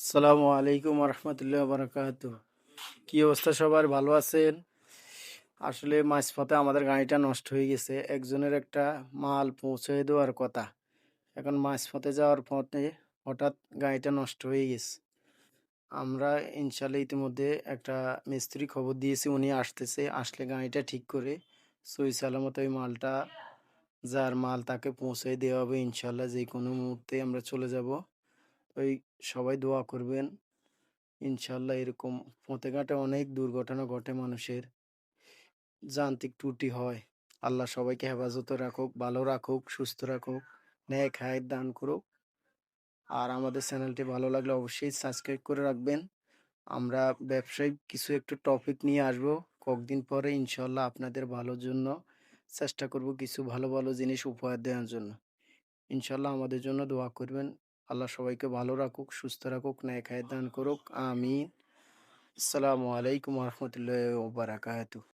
আসসালামু আলাইকুম রহমতুল্লাহ বারকাত কি অবস্থা সবার? ভালো আছেন? আসলে মাঝপথে আমাদের গাড়িটা নষ্ট হয়ে গেছে। একজনের একটা মাল পৌঁছে দেওয়ার কথা। এখন মাঝপথে যাওয়ার পথে হঠাৎ গাড়িটা নষ্ট হয়ে গেছে। আমরা ইনশাল্লাহ ইতিমধ্যে একটা মিস্ত্রি খবর দিয়েছি, উনি আসতেছে। আসলে গাড়িটা ঠিক করে সই সালামত ওই মালটা, যার মাল তাকে পৌঁছে দেওয়া হবে ইনশাল্লাহ যে কোনো মুহূর্তে আমরা চলে যাব। ওই সবাই দোয়া করবেন। ইনশাল্লাহ এরকম পথে ঘাটে অনেক দুর্ঘটনা ঘটে মানুষের। যান্ত্রিক ত্রুটি হয়। আল্লাহ সবাইকে হেফাজত রাখুক, ভালো রাখুক, সুস্থ রাখুক ন্যায় খায়ের দান করুক। আর আমাদের চ্যানেলটি ভালো লাগলে অবশ্যই সাবস্ক্রাইব করে রাখবেন। আমরা ব্যবসায়িক কিছু একটু টপিক নিয়ে আসব। কয়েকদিন পরে ইনশাল্লাহ আপনাদের ভালোর জন্য চেষ্টা করব কিছু ভালো ভালো জিনিস উপহার দেওয়ার জন্য। ইনশাল্লাহ আমাদের জন্য দোয়া করবেন। আল্লাহ সবাইকে ভালো রাখুক, সুস্থ রাখুক, ন্যায় খায় দান করুক, আমিন। আসসালামু আলাইকুম রহমতুল্লাহ বারাকাতু